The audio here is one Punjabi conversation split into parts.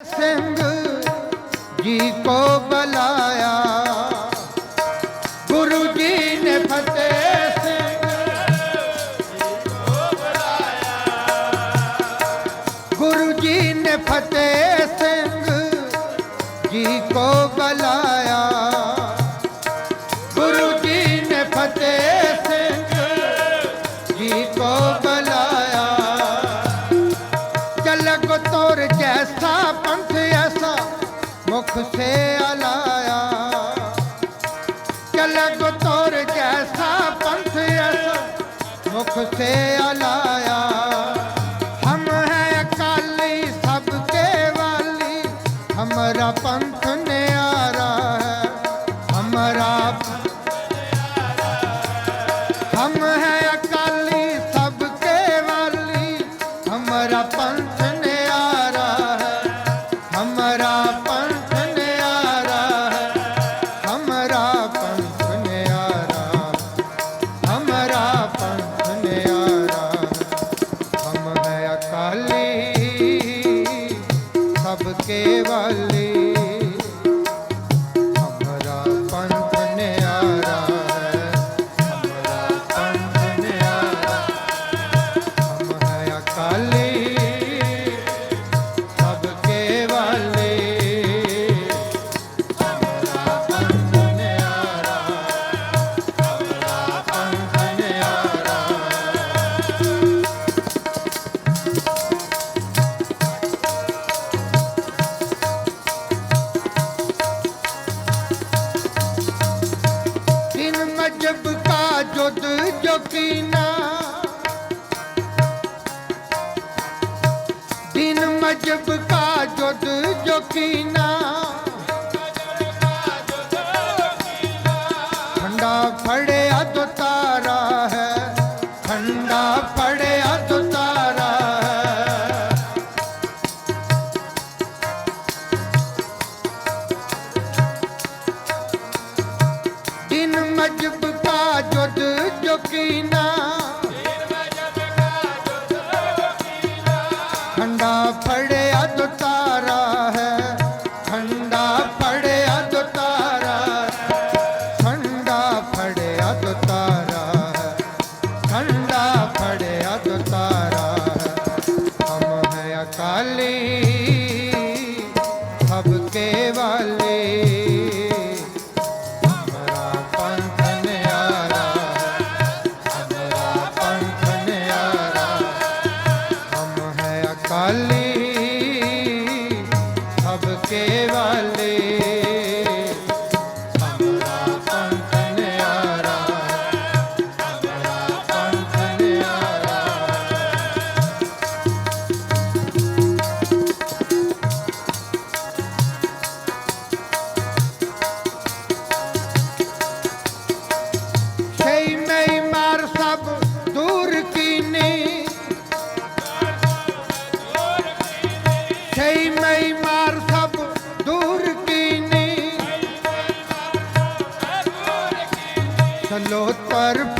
ਸਿੰਘ ਜੀ ਕੋ ਬਲਾਇਆ। fair. ਸਕੀਨਾ ਮਜਬ ਕਾ ਜੁਦ ਠੰਡਾ ਫੜਿਆ ਦੁਤਾਰਾ ਹੈ ਠੰਡਾ ਫੜਿਆ ਦੁਤਾਰਾ ਹੈ ਮਜਬ looking पर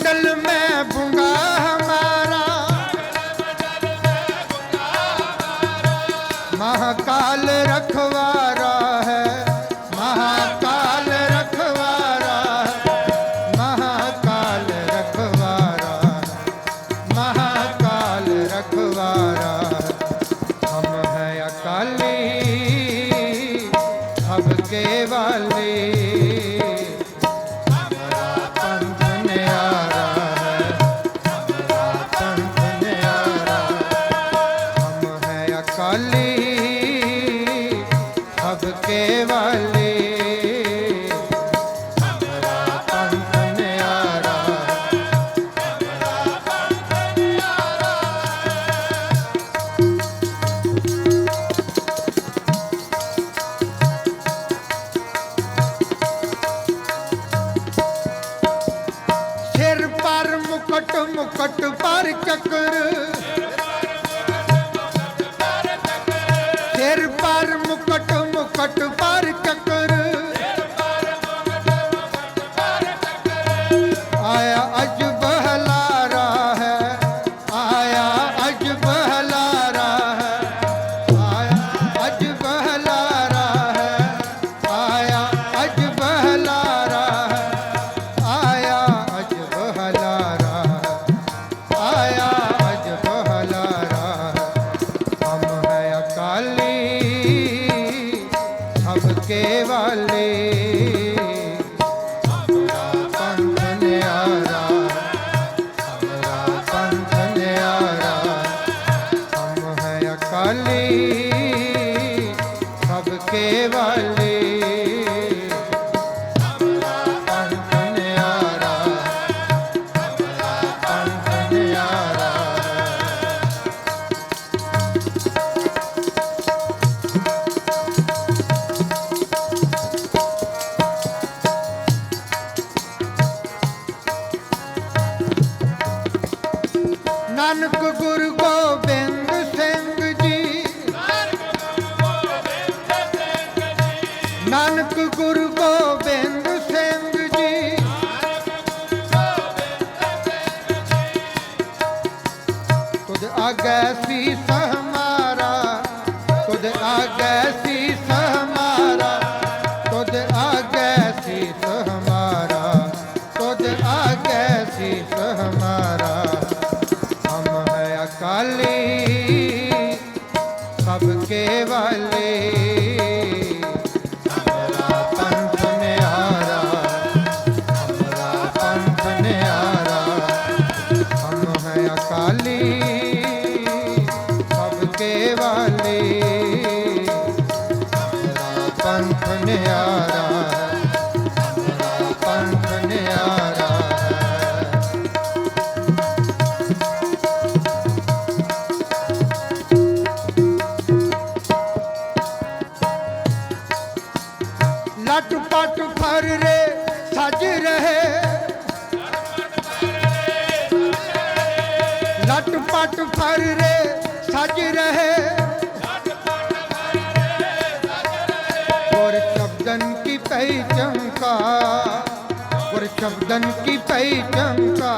Je le. பட்டு ਨਾਨਕ ਗੁਰੂ ਗੋਬਿੰਦ ਸਿੰਘ ਜੀ। ਨਾਨਕ ਗੁਰੂ ਗੋਬਿੰਦ ਸਿੰਘ ਜੀ। ਤੁਧ ਆਗੇ ਸਭ ਕੇ ਵਾਲੇ। ਸੱਟ ਪੱਟ ਫਰ ਰੇ ਸੱਜ ਰਹੇ। ਲੱਟ ਪਟ ਫਰ ਰੇ ਸੱਜ ਰਹੇ। ਔਰ ਸ਼ਬਦਨ ਕੀ ਪਈ ਚੰਕਾ ਔਰ ਸ਼ਬਦਨ ਕੀ ਪਈ ਚੰਕਾ।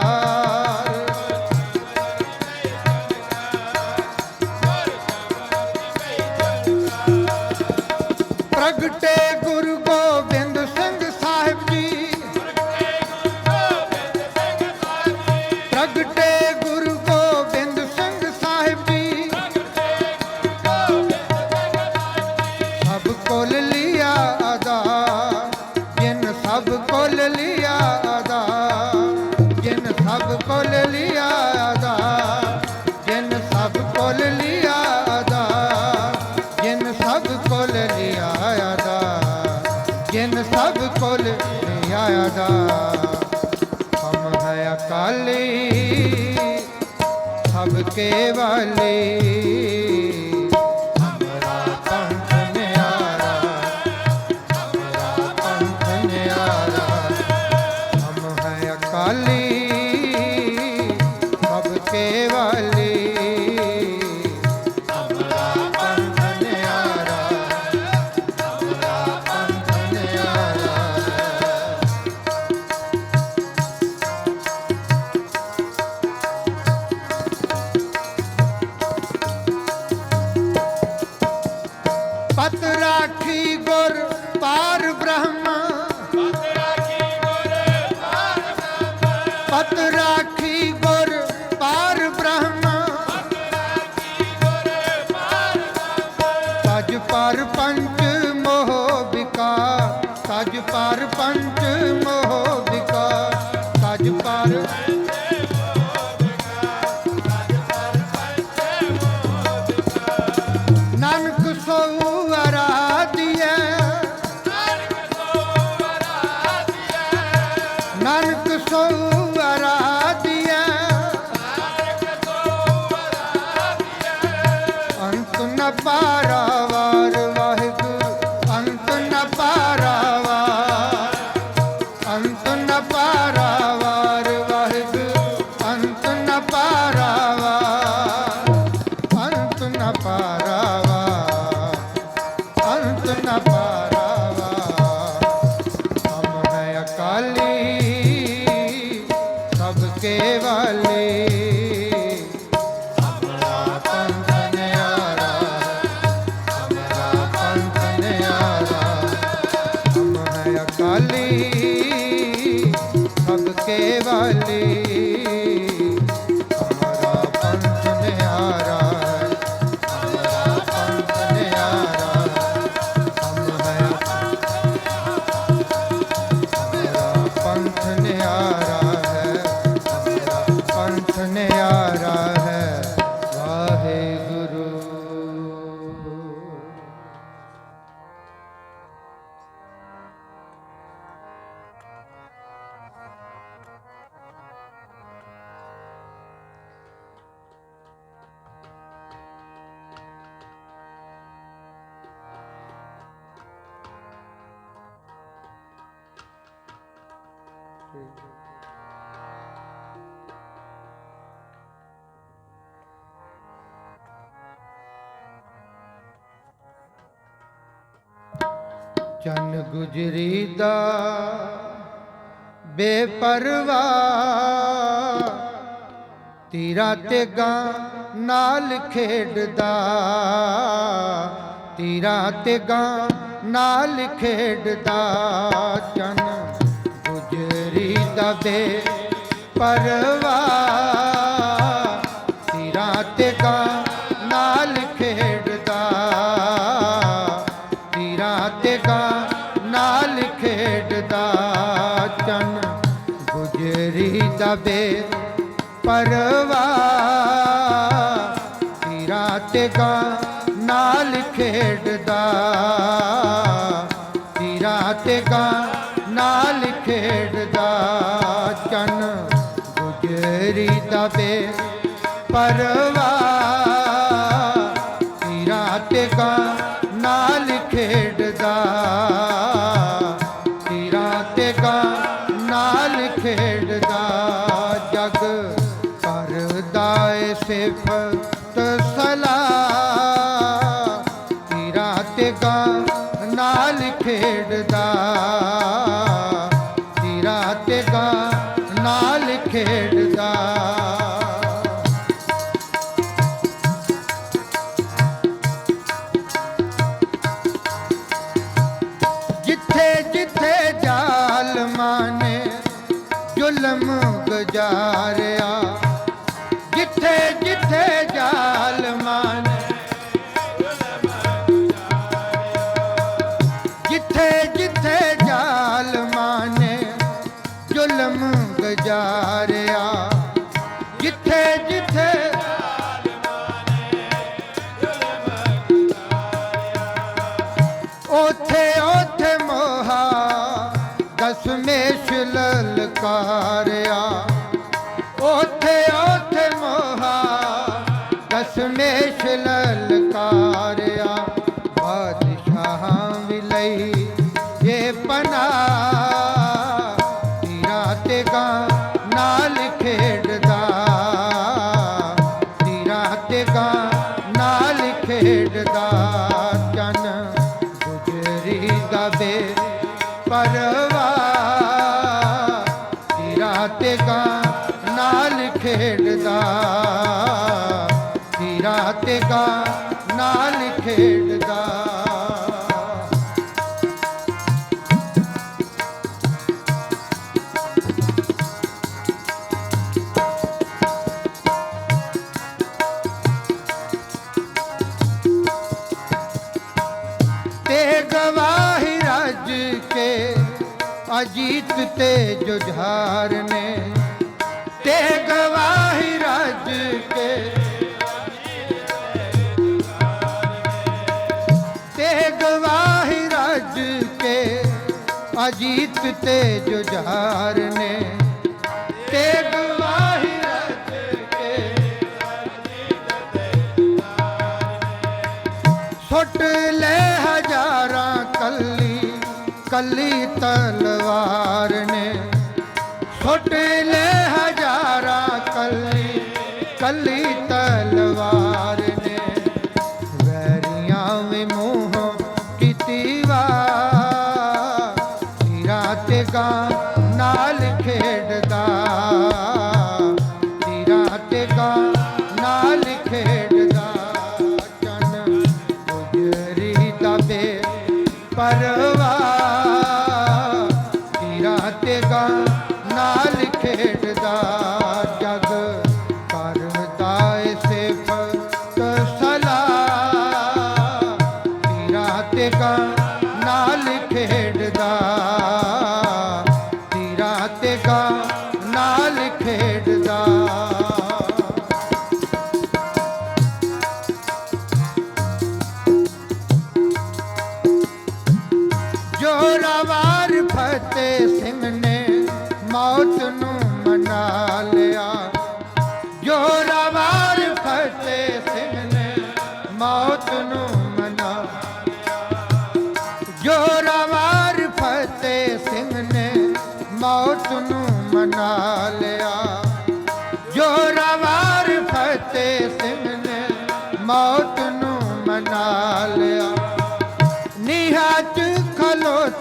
ਨਾਮ ਕੇ ਵਾਲੇ। ਪਤ ਰਾਖੀ ਗੁਰ ਪਾਰ ਬ੍ਰਹਮ Sal করলে ਚੰਨ ਗੁਜਰੀ ਦਾ ਬੇਪਰਵਾ, ਤੀਰਾ ਤੇ ਗਾਂ ਨਾਲ ਖੇਡਦਾ। ਤੀਰਾ ਤੇ ਗਾਂ ਨਾਲ ਖੇਡਦਾ ਚੰਨ ਦੇ ਪਰਵਾ ਨਾਲ ਖੇਡਦਾ। ਸਿਰਾਂ ਨਾਲ ਖੇਡਦਾ। ਚੰਨ ਗੁਜਰੀ ਦਬੇ ਪਰਵਾ ਨਾਲ ਖੇਡਦਾ। ਸਿਰਾਂ ਤੇ ਕਾ ਨਾਲ ਖੇਡ ਪਰਵਾ। ਤੇਰਾ ਟਿਕਾ ਨਾਲ ਨਾਲ ਖੇਡਦਾ। ਜਗ ਕਰਦਾ ਏ ਸਲਾਹ। ਅਜੀਤ ਤੇ ਜੁਝਾਰ ਨੇ ਤੇ ਗਵਾਹੀ ਰਾਜ ਕੇ। ਤੇ ਗਵਾਹੀ ਰਾਜ ਕੇ ਅਜੀਤ ਤੇ ਜੁਝਾਰ ਨੇ ਤੇ ਸੁੱਟ ਲੈ ਹਜ਼ਾਰਾਂ ਕੱਲੀ ਕੱਲੀ ਤਲਵਾਰ ਨੇ। ਸੁੱਟ ਲੈ ਹਜ਼ਾਰਾਂ ਕੱਲੀ ਤਲ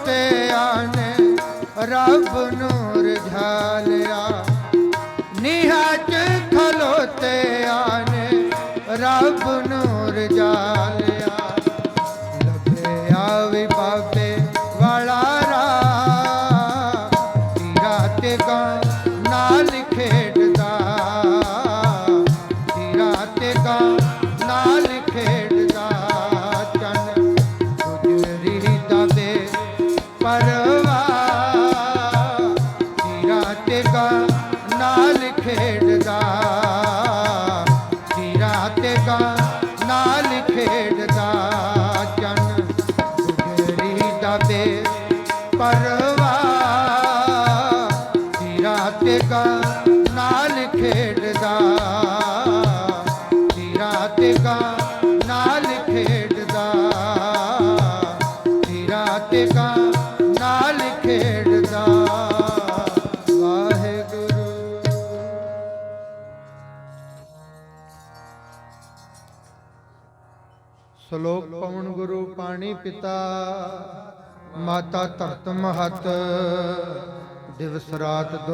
ਤੇ ਆਨੇ ਰੱਬ ਨੂੰ ਰਝਾ 把人 ਮਾਤਾ ਧਰਤ ਮਹਤ ਦਿਵਸ ਰਾਤ ਦੁਇ